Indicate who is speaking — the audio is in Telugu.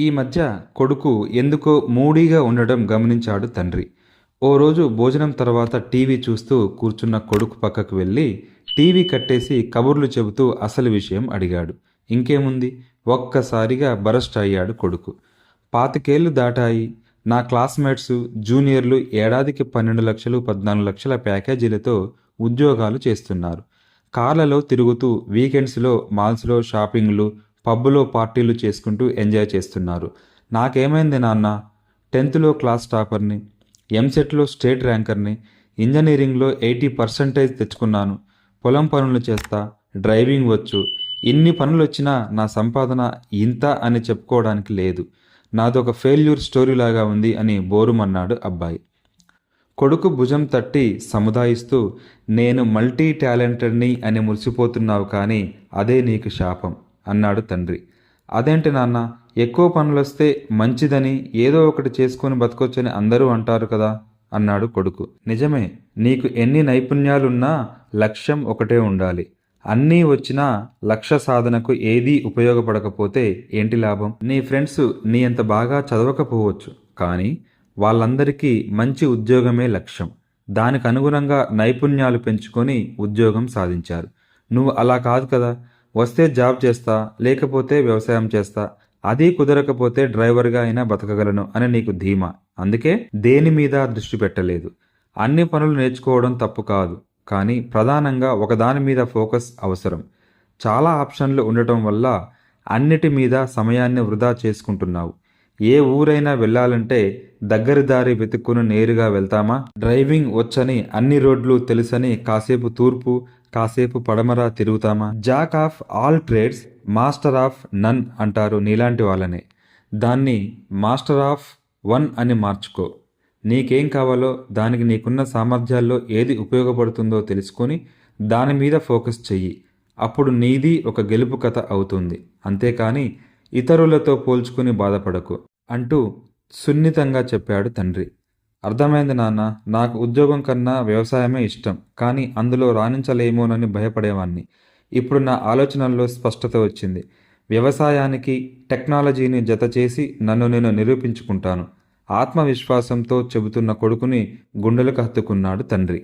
Speaker 1: ఈ మధ్య కొడుకు ఎందుకో మూడీగా ఉండడం గమనించాడు తండ్రి. ఓ రోజు భోజనం తర్వాత టీవీ చూస్తూ కూర్చున్న కొడుకు పక్కకు వెళ్ళి టీవీ కట్టేసి కబుర్లు చెబుతూ అసలు విషయం అడిగాడు. ఇంకేముంది? ఒక్కసారిగా బరస్ట్ అయ్యాడు కొడుకు. పాతికేళ్ళు దాటాయి. నా క్లాస్మేట్స్ జూనియర్లు ఏడాదికి పన్నెండు లక్షలు పద్నాలుగు లక్షల ప్యాకేజీలతో ఉద్యోగాలు చేస్తున్నారు. కార్లలో తిరుగుతూ వీకెండ్స్లో మాల్స్లో షాపింగ్లు పబ్బులో పార్టీలు చేసుకుంటూ ఎంజాయ్ చేస్తున్నారు. నాకేమైంది నాన్న? టెన్త్లో క్లాస్ టాపర్ని ఎంసెట్లో స్టేట్ ర్యాంకర్ని ఇంజనీరింగ్లో ఎయిటీ పర్సెంటేజ్ తెచ్చుకున్నాను. పొలం పనులు చేస్తా డ్రైవింగ్ వచ్చు. ఇన్ని పనులు వచ్చినా నా సంపాదన ఇంత అని చెప్పుకోవడానికి లేదు. నాదొక ఫెయిల్యూర్ స్టోరీ లాగా ఉంది అని బోరుమన్నాడు అబ్బాయి. కొడుకు భుజం తట్టి సముదాయిస్తూ నేను మల్టీ టాలెంటెడ్ని అని మురిసిపోతున్నావు కానీ అదే నీకు శాపం. అన్నాడు తండ్రి. అదేంటి నాన్న ఎక్కువ పనులొస్తే మంచిదని ఏదో ఒకటి చేసుకొని బతకొచ్చని అందరూ అంటారు కదా అన్నాడు కొడుకు. నిజమే నీకు ఎన్ని నైపుణ్యాలున్నా లక్ష్యం ఒకటే ఉండాలి. అన్నీ వచ్చినా లక్ష్య సాధనకు ఏదీ ఉపయోగపడకపోతే ఏంటి లాభం? నీ ఫ్రెండ్స్ నీ అంత బాగా చదవకపోవచ్చు కానీ వాళ్ళందరికీ మంచి ఉద్యోగమే లక్ష్యం. దానికి అనుగుణంగా నైపుణ్యాలు పెంచుకొని ఉద్యోగం సాధించారు. నువ్వు అలా కాదు కదా వస్తే జాబ్ చేస్తా లేకపోతే వ్యవసాయం చేస్తా అది కుదరకపోతే డ్రైవర్గా అయినా బతకగలను అని నీకు ధీమా. అందుకే దేని మీద దృష్టి పెట్టలేదు. అన్ని పనులు నేర్చుకోవడం తప్పు కాదు. కానీ ప్రధానంగా ఒకదాని మీద ఫోకస్ అవసరం. చాలా ఆప్షన్లు ఉండటం వల్ల అన్నిటి మీద సమయాన్ని వృధా చేసుకుంటున్నావు. ఏ ఊరైనా వెళ్ళాలంటే దగ్గరి దారి వెతుక్కుని నేరుగా వెళ్తామా? డ్రైవింగ్ వచ్చని అన్ని రోడ్లు తెలుసని కాసేపు తూర్పు కాసేపు పడమర తిరుగుతామా? Jack of all trades master of none అంటారు నీలాంటి వాళ్ళనే. దాన్ని మాస్టర్ ఆఫ్ వన్ అని మార్చుకో. నీకేం కావాలో దానికి నీకున్న సామర్థ్యాల్లో ఏది ఉపయోగపడుతుందో తెలుసుకొని దాని మీద ఫోకస్ చెయ్యి. అప్పుడు నీది ఒక గెలుపు కథ అవుతుంది. అంతేకాని ఇతరులతో పోల్చుకుని బాధపడకు అంటూ సున్నితంగా చెప్పాడు తండ్రి. అర్థమైంది నాన్న నాకు ఉద్యోగం కన్నా వ్యవసాయమే ఇష్టం కానీ అందులో రాణించలేమోనని భయపడేవాణ్ణి. ఇప్పుడు నా ఆలోచనల్లో స్పష్టత వచ్చింది. వ్యవసాయానికి టెక్నాలజీని జత చేసి నన్ను నేను నిరూపించుకుంటాను. ఆత్మవిశ్వాసంతో చెబుతున్న కొడుకుని గుండెలకు హత్తుకున్నాడు తండ్రి.